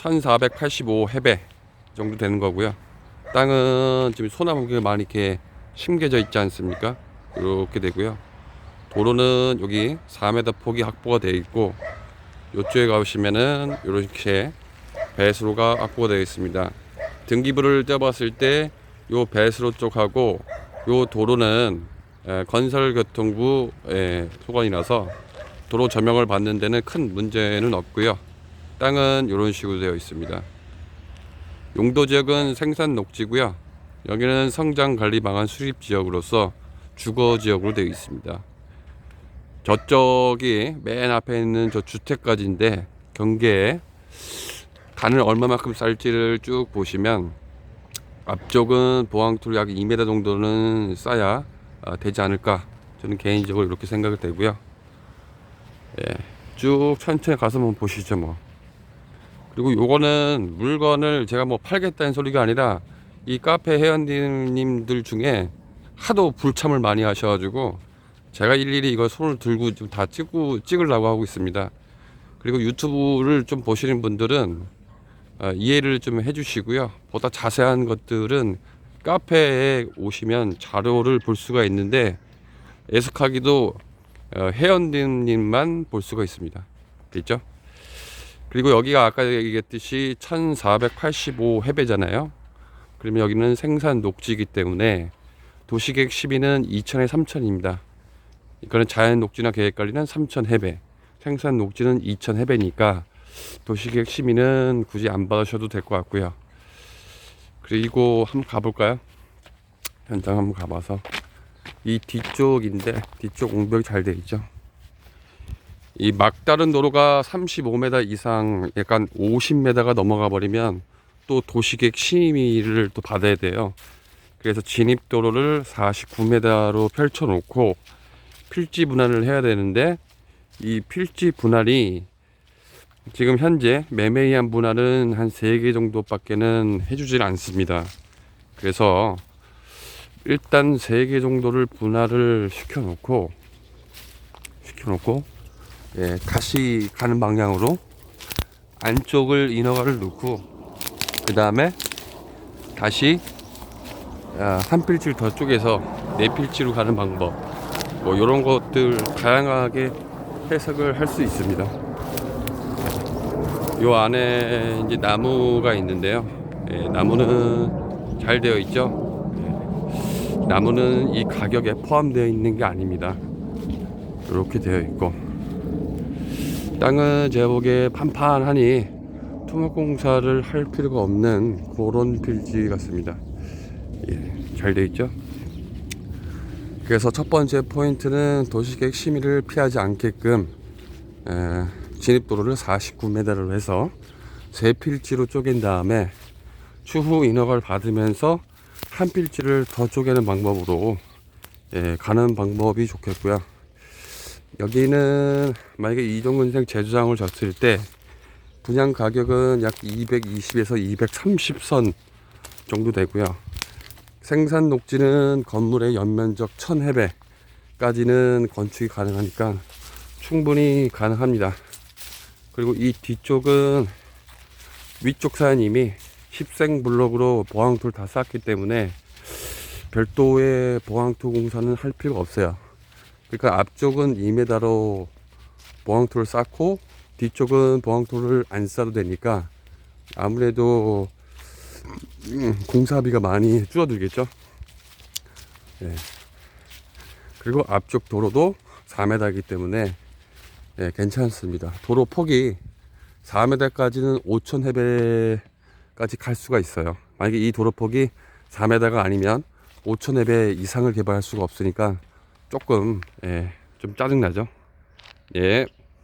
1485 해배 정도 되는 거고요. 땅은 지금 소나무가 많이 이렇게 심겨져 있지 않습니까? 이렇게 되고요. 도로는 여기 4m 폭이 확보가 되어 있고 이쪽에 가보시면은 이렇게 배수로가 확보가 되어 있습니다. 등기부를 떼봤을 때 요 배수로 쪽하고 요 도로는 에, 건설교통부 에, 소관이라서 도로 조명을 받는 데는 큰 문제는 없고요. 땅은 이런 식으로 되어 있습니다. 용도 지역은 생산 녹지고요. 여기는 성장 관리 방안 수립 지역으로서 주거 지역으로 되어 있습니다. 저쪽이 맨 앞에 있는 저 주택까지인데 경계에 간을 얼마만큼 쌀지를 쭉 보시면 앞쪽은 보항토로 약 2m 정도는 쌓야 아, 되지 않을까 저는 개인적으로 이렇게 생각이 되고요. 예, 쭉 천천히 가서 한번 보시죠 뭐. 그리고 요거는 물건을 제가 뭐 팔겠다는 소리가 아니라 이 카페 회원님들 중에 하도 불참을 많이 하셔가지고 제가 일일이 이거 손을 들고 좀다 찍고 찍으려고 하고 있습니다. 그리고 유튜브를 좀 보시는 분들은 어, 이해를 좀 해주시고요. 보다 자세한 것들은 카페에 오시면 자료를 볼 수가 있는데 애석하기도 어, 회원님만 볼 수가 있습니다. 됐죠? 그리고 여기가 아까 얘기했듯이 1485 해배잖아요. 그러면 여기는 생산 녹지이기 때문에 도시계획 12는 2000에 3000입니다. 이거는 자연 녹지나 계획 관리는 3000 해배, 생산 녹지는 2000 해배니까 도시계획 12는 굳이 안 받으셔도 될 것 같고요. 그리고 한번 가볼까요? 현장 한번 가봐서 이 뒤쪽인데 뒤쪽 옹벽이 잘 돼 있죠. 이 막다른 도로가 35m 이상 약간 50m가 넘어가 버리면 또 도시계획 심의를 또 받아야 돼요. 그래서 진입 도로를 49m로 펼쳐 놓고 필지 분할을 해야 되는데 이 필지 분할이 지금 현재 매매의한 분할은 한 3개 정도밖에는 해주질 않습니다. 그래서 일단 3개 정도를 분할을 시켜놓고 시켜놓고 예, 다시 가는 방향으로 안쪽을 인허가를 넣고 그 다음에 다시 아, 한 필지를 더 쪼개서 네 필지로 가는 방법 뭐 이런 것들 다양하게 해석을 할 수 있습니다. 요 안에 이제 나무가 있는데요. 예, 나무는 잘 되어 있죠. 예, 나무는 이 가격에 포함되어 있는 게 아닙니다. 이렇게 되어 있고 땅은 보기에 판판하니 토목 공사를 할 필요가 없는 그런 필지 같습니다. 예, 잘 되어 있죠. 그래서 첫 번째 포인트는 도시계획 심의를 피하지 않게끔 에, 진입도로를 49m로 해서 세 필지로 쪼갠 다음에 추후 인허가를 받으면서 한 필지를 더 쪼개는 방법으로 예, 가는 방법이 좋겠고요. 여기는 만약에 이종근생 제주장을 졌을 때 분양 가격은 약 220에서 230선 정도 되고요. 생산 녹지는 건물의 연면적 1000해배까지는 건축이 가능하니까 충분히 가능합니다. 그리고 이 뒤쪽은 위쪽 사장님이 십생 블록으로 보항토를 다 쌓기 때문에 별도의 보항토 공사는 할 필요가 없어요. 그러니까 앞쪽은 2m로 보항토를 쌓고 뒤쪽은 보항토를 안 쌓아도 되니까 아무래도 음, 공사비가 많이 줄어들겠죠. 예. 그리고 앞쪽 도로도 4m이기 때문에 예, 괜찮습니다. 도로 폭이 4m까지는 5천 해배까지 갈 수가 있어요. 만약에 이 도로 폭이 4m가 아니면 5천 해배 이상을 개발할 수가 없으니까 조금 예, 좀 짜증나죠. 예.